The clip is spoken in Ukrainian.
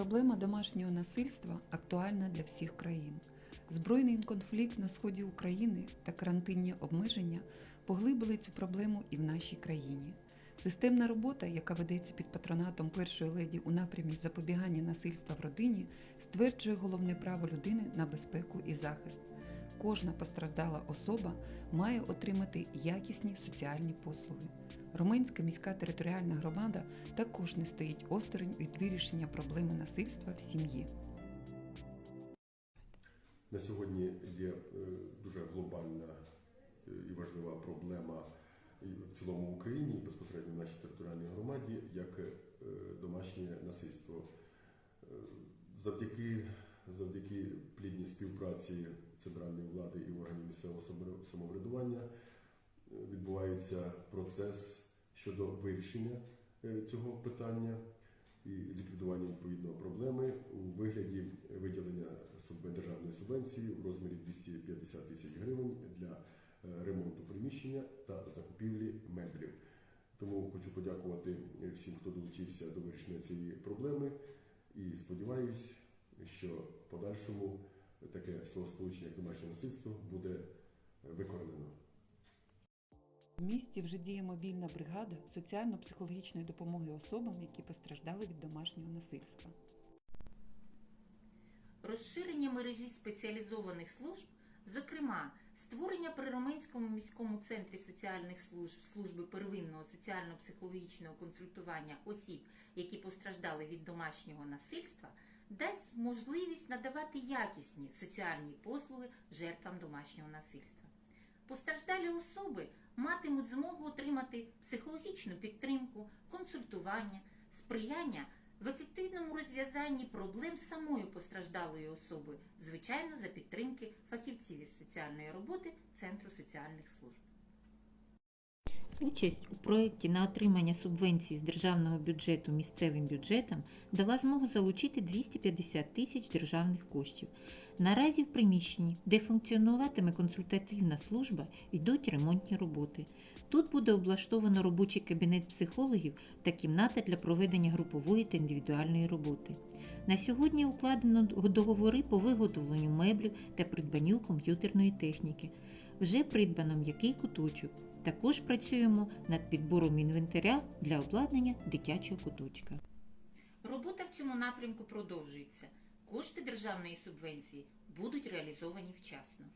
Проблема домашнього насильства актуальна для всіх країн. Збройний конфлікт на сході України та карантинні обмеження поглибили цю проблему і в нашій країні. Системна робота, яка ведеться під патронатом першої леді у напрямі запобігання насильства в родині, стверджує головне право людини на безпеку і захист. Кожна постраждала особа має отримати якісні соціальні послуги. Румунська міська територіальна громада також не стоїть осторонь від вирішення проблеми насильства в сім'ї. На сьогодні є е, дуже глобальна е, і важлива проблема в цілому Україні, і безпосередньо в нашій територіальній громаді, як е, домашнє насильство. Завдяки, завдяки плідній співпраці центральної влади і органів місцевого самоврядування е, відбувається процес щодо вирішення е, цього питання і ліквідування відповідної проблеми у вигляді виділення державної субвенції в розмірі 250 тисяч гривень для е, ремонту приміщення та закупівлі меблів. Тому хочу подякувати всім, хто долучився до вирішення цієї проблеми, і сподіваюся, що в подальшому таке словосполучення як домашнє насильство буде е, викоренено. В місті вже діє мобільна бригада соціально-психологічної допомоги особам, які постраждали від домашнього насильства. розширення мережі спеціалізованих служб, зокрема, створення при Роменському міському центрі соціальних служб служби первинного соціально-психологічного консультування осіб, які постраждали від домашнього насильства, дасть можливість надавати якісні соціальні послуги жертвам домашнього насильства. Постраждалі особи матимуть змогу отримати психологічну підтримку, консультування, сприяння в ефективному розв'язанні проблем самої постраждалої особи, звичайно, за підтримки фахівців із соціальної роботи Центру соціальних служб. Участь у проєкті на отримання субвенції з державного бюджету місцевим бюджетам дала змогу залучити 250 тисяч державних коштів. Наразі в приміщенні, де функціонуватиме консультативна служба, йдуть ремонтні роботи. Тут буде облаштовано робочий кабінет психологів та кімната для проведення групової та індивідуальної роботи. На сьогодні укладено договори по виготовленню меблів та придбанню комп'ютерної техніки. Вже придбано м'який куточок. Також працюємо над підбором інвентаря для обладнання дитячого куточка. Робота в цьому напрямку продовжується. Кошти державної субвенції будуть реалізовані вчасно.